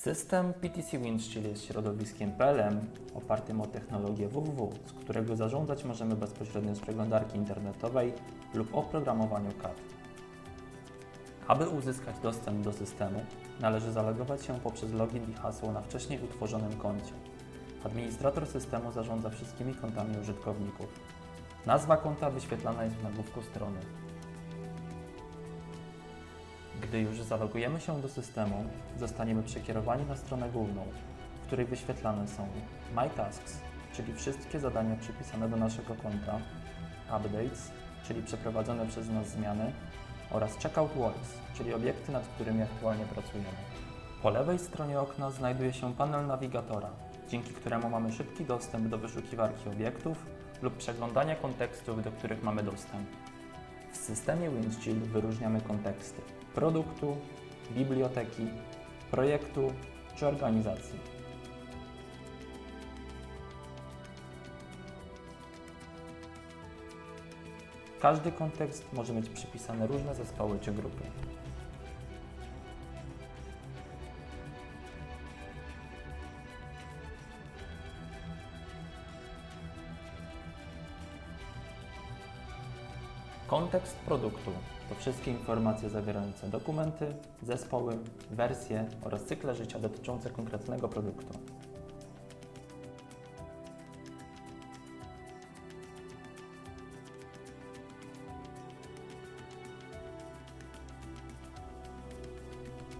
System PTC Windshield jest środowiskiem PLM opartym o technologię www, z którego zarządzać możemy bezpośrednio z przeglądarki internetowej lub oprogramowaniu CAD. Aby uzyskać dostęp do systemu, należy zalogować się poprzez login i hasło na wcześniej utworzonym koncie. Administrator systemu zarządza wszystkimi kontami użytkowników. Nazwa konta wyświetlana jest w nagłówku strony. Gdy już zalogujemy się do systemu, zostaniemy przekierowani na stronę główną, w której wyświetlane są My Tasks, czyli wszystkie zadania przypisane do naszego konta, Updates, czyli przeprowadzone przez nas zmiany oraz Checkout Works, czyli obiekty, nad którymi aktualnie pracujemy. Po lewej stronie okna znajduje się panel nawigatora, dzięki któremu mamy szybki dostęp do wyszukiwarki obiektów lub przeglądania kontekstów, do których mamy dostęp. W systemie Windshield wyróżniamy konteksty produktu, biblioteki, projektu czy organizacji. Każdy kontekst może mieć przypisane różne zespoły czy grupy. Kontekst produktu to wszystkie informacje zawierające dokumenty, zespoły, wersje oraz cykle życia dotyczące konkretnego produktu.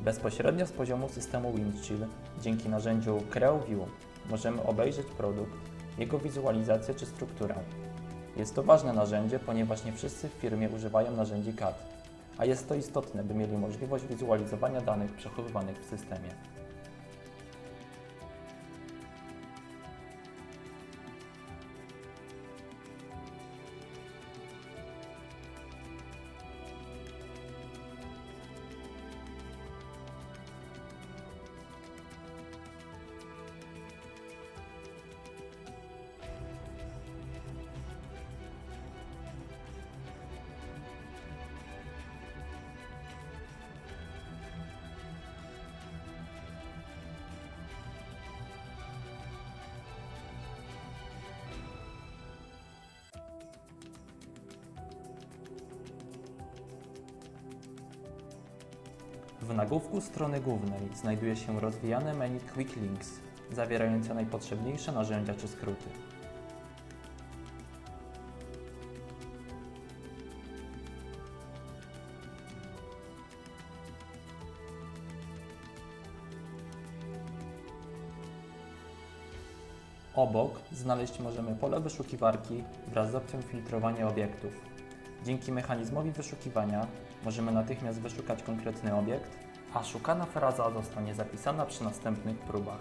Bezpośrednio z poziomu systemu Windshield dzięki narzędziu CreoView możemy obejrzeć produkt, jego wizualizację czy strukturę. Jest to ważne narzędzie, ponieważ nie wszyscy w firmie używają narzędzi CAD, a jest to istotne, by mieli możliwość wizualizowania danych przechowywanych w systemie. W nagłówku strony głównej znajduje się rozwijane menu Quick Links, zawierające najpotrzebniejsze narzędzia czy skróty. Obok znaleźć możemy pole wyszukiwarki wraz z opcją filtrowania obiektów. Dzięki mechanizmowi wyszukiwania możemy natychmiast wyszukać konkretny obiekt, a szukana fraza zostanie zapisana przy następnych próbach.